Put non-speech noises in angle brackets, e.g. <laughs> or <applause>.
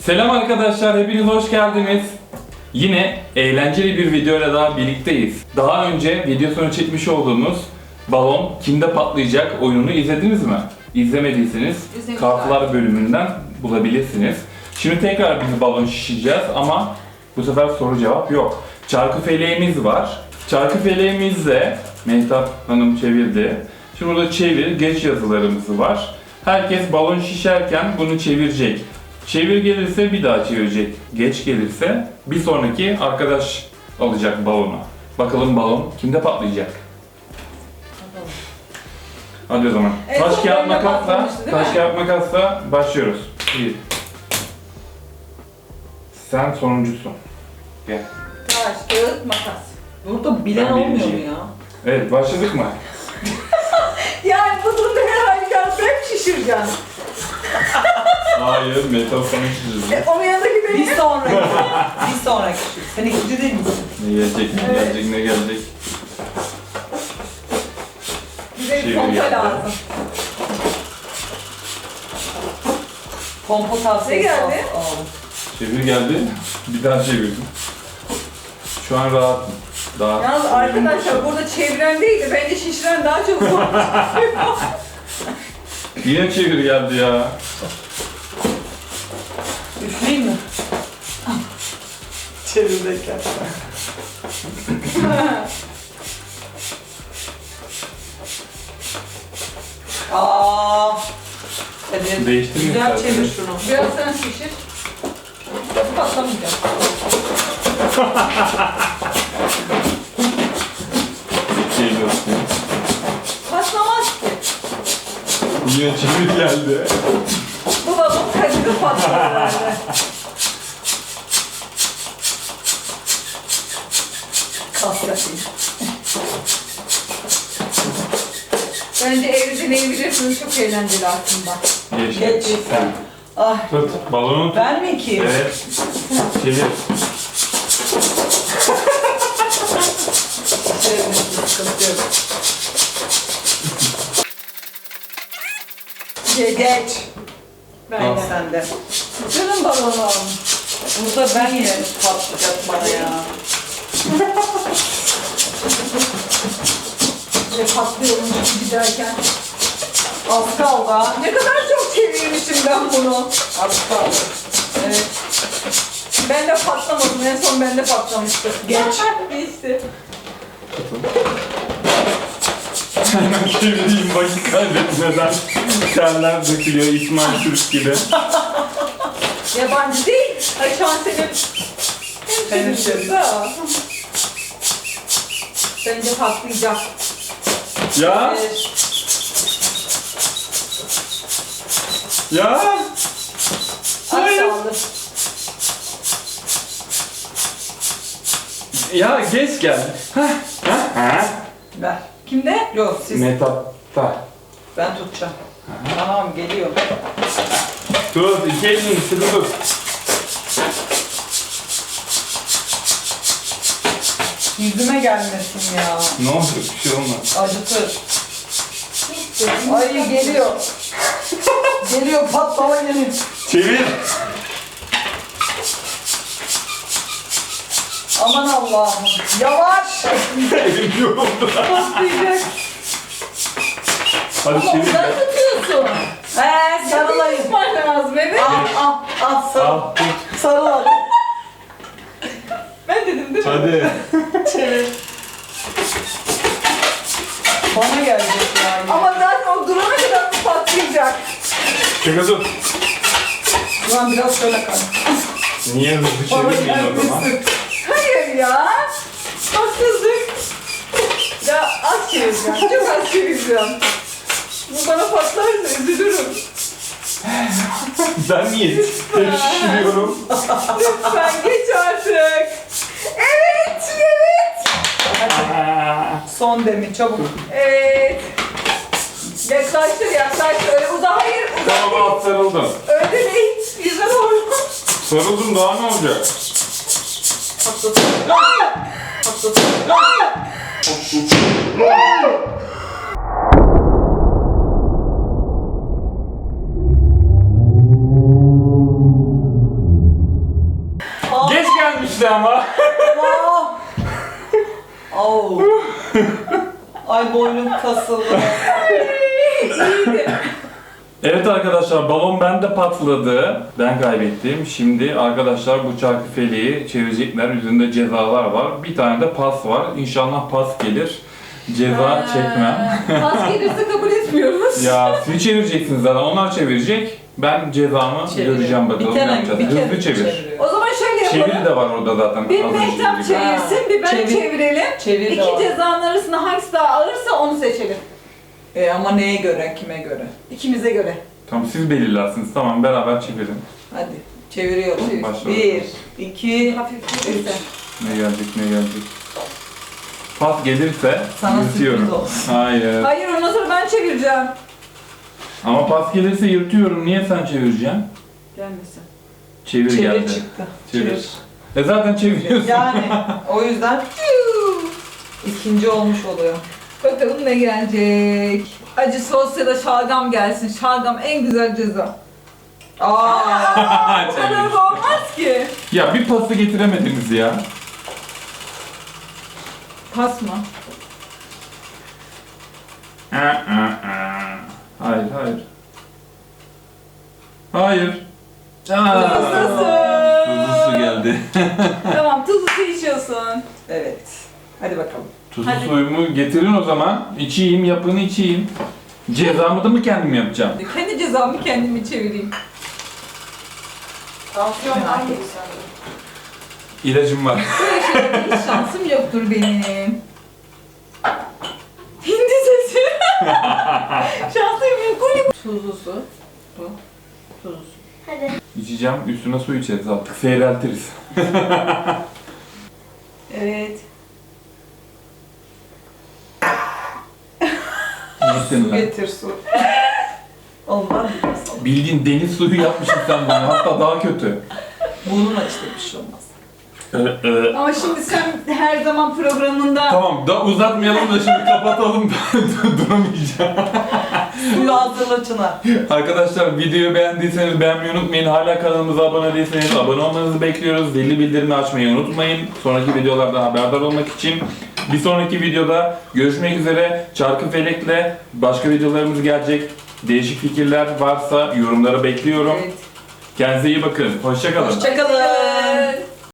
Selam arkadaşlar, hepiniz hoş geldiniz. Yine eğlenceli bir videoyla daha birlikteyiz. Daha önce videosunu çekmiş olduğumuz balon kimde patlayacak oyununu izlediniz mi? İzlemediyseniz İzlemişler. kartlar bölümünden bulabilirsiniz. Şimdi tekrar biz balon şişeceğiz ama bu sefer soru cevap yok. Çarkı feleğimiz var. Çarkı feleğimizde Mehtap Hanım çevirdi. Şimdi burada çevir, geç yazılarımız var. Herkes balon şişerken bunu çevirecek. Çevir gelirse bir daha çevirecek. Geç gelirse bir sonraki arkadaş alacak balonu. Bakalım balon kimde patlayacak? Hadi o zaman. En taş kağıt makasla, taş kağıt makasla başlıyoruz. Bir. Sen sonuncusun. Gel. Taş, kağıt, makas. Burada bilen Ben olmuyor mu ya? Evet başladık mı? <laughs> Yani bu durumda herhalde ben şişireceğim. <laughs> Hayır, metal sana çizildi. E, onun yanındaki benim. Bir sonraki. bir sonraki. Sen ikinci değil misin? Ne gelecek, ne Evet. gelecek, ne gelecek? Bize bir pompa lazım. Pompa tavsiyesi Ne geldi? al- alalım. Çevir geldi, bir daha çevirdim. Şu an rahatım. Daha Yalnız arkadaşlar burada çeviren değil de bence şişiren daha çok. Yine çevir geldi ya. Üfleyeyim mi? Çevirdeyken. Aa. Hadi. Değiştirme Güzel istersen. çevir şunu. Biraz sen şişir. Patlamayacak. Şey göstereyim. Patlamaz ki. Yine çevir geldi. Bu balon kaçırı patlar herhalde. Kas yapayım. Bence evde deneyebilirsiniz. Çok eğlenceli aslında. Geç. Sen. Ay. Tut, balonu tut. Ben mi ki? Evet. Çevir. Geç. Ben Al. de. Sen de. Canım balonum. Burada ben yine patlayacak bana ya. <laughs> Ve patlıyormuş giderken. Az kaldı ha. Ne kadar çok çevirmişim ben bunu. Az kaldı. Evet. Ben de patlamadım. En son bende patlamıştı. Geç. Geçti. Hemen çevireyim vakit kaybetmeden. Terler dökülüyor İsmail Türk gibi. Yabancı değil. Ay şu an senin da. Bence patlayacak. Ya, Bir. ya. Hayır. kaldı. Ya geç. Hah, hah, hah. Ver. Kimde? Yok siz. Metapta. Ben tutacağım. Tamam geliyor. Tut, iki elini üstüne tut. Yüzüme gelmesin ya. Ne olacak bir şey olmaz. Acıtır. Ay geliyor. geliyor patlama geliyor. Çevir. Aman Allah'ım. Yavaş. Elim yoruldu. Patlayacak. Hadi Ama çevir. uzak tutuyorsun. He sarılayım. Tutman lazım evet. Al al al sarıl. Al, tut. Sarıl hadi. Ben dedim değil mi? Hadi. Çevir. Bana gelecek yani. Ama zaten o durana kadar patlayacak. Şaka tut. Ulan biraz şöyle kal. Niye hızlı çevirmeyin o zaman? Ya. Haksızlık. Ya az çevireceğim. Çok az çevireceğim. Bu bana patlarsa üzülürüm. Ben niye şişiriyorum? Lütfen geç artık. Evet, evet. Son demir çabuk. Evet. Yaklaştır, yaklaştır. Öyle uza, hayır. Tamam alt sarıldım. Öyle değil. Yüzüne doğru. Sarıldım daha ne olacak? Patlatın. işte ama. Aa! Au. Ay boynum kasıldı. <laughs> Evet arkadaşlar balon bende patladı. Ben kaybettim. Şimdi arkadaşlar bu çarkı feleği çevirecekler. Üzerinde cezalar var. Bir tane de pas var. İnşallah pas gelir. Ceza çekmem. Pas gelirse kabul etmiyoruz. Ya siz çevireceksiniz zaten. Onlar çevirecek. Ben cezamı Çeviriyor. göreceğim bakalım bir ne kere, yapacağız. bir kere Hızlı çevir. çeviriyor. O zaman şöyle yapalım. Çeviri de var orada zaten. Bir Az önce Mehtap gibi. çevirsin, bir ben Çevir. çevirelim. Çevir de İki var. cezanın arasında hangisi daha ağırsa onu seçelim. E, ama neye göre, kime göre? İkimize göre. Tamam siz belirlersiniz. Tamam beraber çevirin. Hadi çeviriyoruz. Başla. Bir, iki, Hafif üç. Ne gelecek ne gelecek. Pas gelirse Sana yırtıyorum. sürpriz olsun. Hayır. Hayır ondan sonra ben çevireceğim. Ama pas gelirse yırtıyorum. Niye sen çevireceksin? Gelmesin. Çevir, Çevir geldi. çıktı. Çevir. E zaten çeviriyorsun. Yani o yüzden <laughs> ikinci olmuş oluyor. Bakalım ne gelecek. Acı sos ya da şalgam gelsin. Şalgam en güzel ceza. Aa, <laughs> O kadar olmaz ki. ya bir pası getiremediniz ya. Pas mı? Hayır, hayır. Hayır. Aa, Tuzlu su. Tuzlu su geldi. <laughs> tamam tuzlu su içiyorsun. evet. Hadi bakalım. Tuzlu Hadi. suyumu getirin o zaman. İçeyim, yapın içeyim. Cezamı da mı kendim yapacağım? Kendi cezamı kendimi çevireyim. Tansiyon hangi İlacım var. <laughs> Böyle şeylerde hiç şansım yoktur benim. Hindi sesi. <laughs> Şanslıyım. Kuli. Tuzlu su. Bu. Tuzlu su. İçeceğim, üstüne su içeriz artık. Seyreltiriz. <laughs> Evet. Su lan. getir su. <laughs> Biliyorsun. Bildiğin deniz suyu yapmışsın sen bana. Hatta daha kötü. Burnun açtı bir şey olmaz. Ee, e, Ama şimdi sen her zaman programında Tamam da uzatmayalım da şimdi kapatalım. <laughs> Duramayacağım. Suyu hazırla Çınar. Arkadaşlar videoyu beğendiyseniz beğenmeyi unutmayın. Hala kanalımıza abone değilseniz abone olmanızı bekliyoruz. Zilli bildirimi açmayı unutmayın. Sonraki videolardan haberdar olmak için. Bir sonraki videoda görüşmek üzere. Çarkı Felek'le başka videolarımız gelecek. Değişik fikirler varsa yorumlara bekliyorum. Evet. Kendinize iyi bakın. Hoşçakalın. Hoşçakalın.